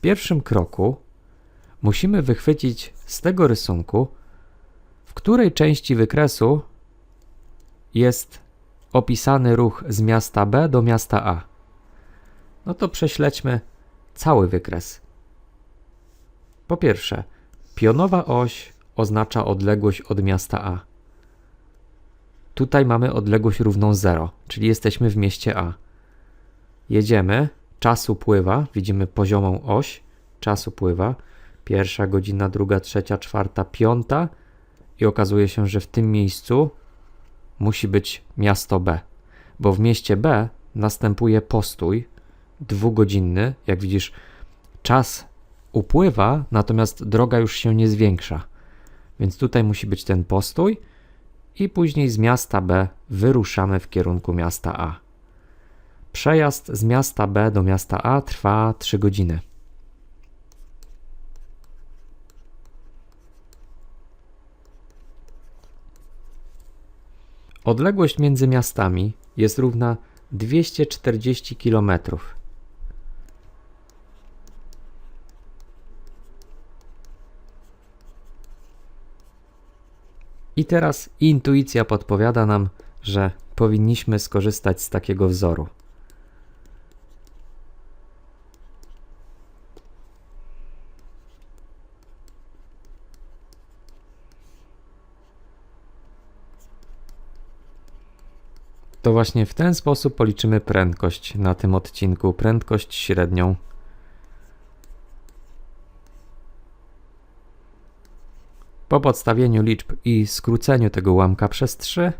Pierwszym kroku musimy wychwycić z tego rysunku, w której części wykresu jest opisany ruch z miasta B do miasta A. No to prześledźmy cały wykres. Po pierwsze, pionowa oś oznacza odległość od miasta A. Tutaj mamy odległość równą 0, czyli jesteśmy w mieście A. Jedziemy, czas upływa, widzimy poziomą oś, czas upływa. Pierwsza godzina, druga, trzecia, czwarta, piąta i okazuje się, że w tym miejscu musi być miasto B, bo w mieście B następuje postój dwugodzinny. Jak widzisz, czas upływa, natomiast droga już się nie zwiększa. Więc tutaj musi być ten postój i później z miasta B wyruszamy w kierunku miasta A. Przejazd z miasta B do miasta A trwa 3 godziny. Odległość między miastami jest równa 240 km. I teraz intuicja podpowiada nam, że powinniśmy skorzystać z takiego wzoru. To właśnie w ten sposób policzymy prędkość na tym odcinku, prędkość średnią. Po podstawieniu liczb i skróceniu tego ułamka przez 3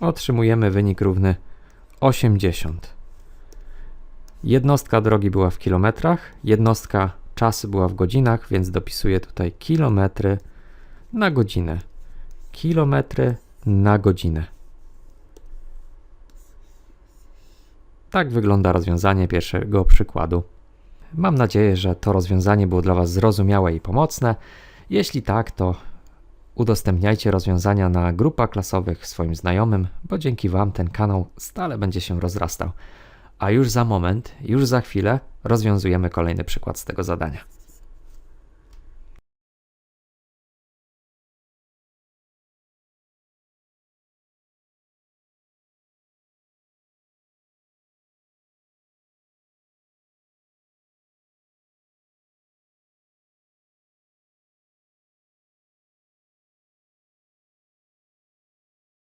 otrzymujemy wynik równy 80. Jednostka drogi była w kilometrach, jednostka czasu była w godzinach, więc dopisuję tutaj kilometry na godzinę. Kilometry na godzinę. Tak wygląda rozwiązanie pierwszego przykładu. Mam nadzieję, że to rozwiązanie było dla Was zrozumiałe i pomocne. Jeśli tak, to udostępniajcie rozwiązania na grupach klasowych swoim znajomym, bo dzięki Wam ten kanał stale będzie się rozrastał. A już za moment, już za chwilę rozwiązujemy kolejny przykład z tego zadania.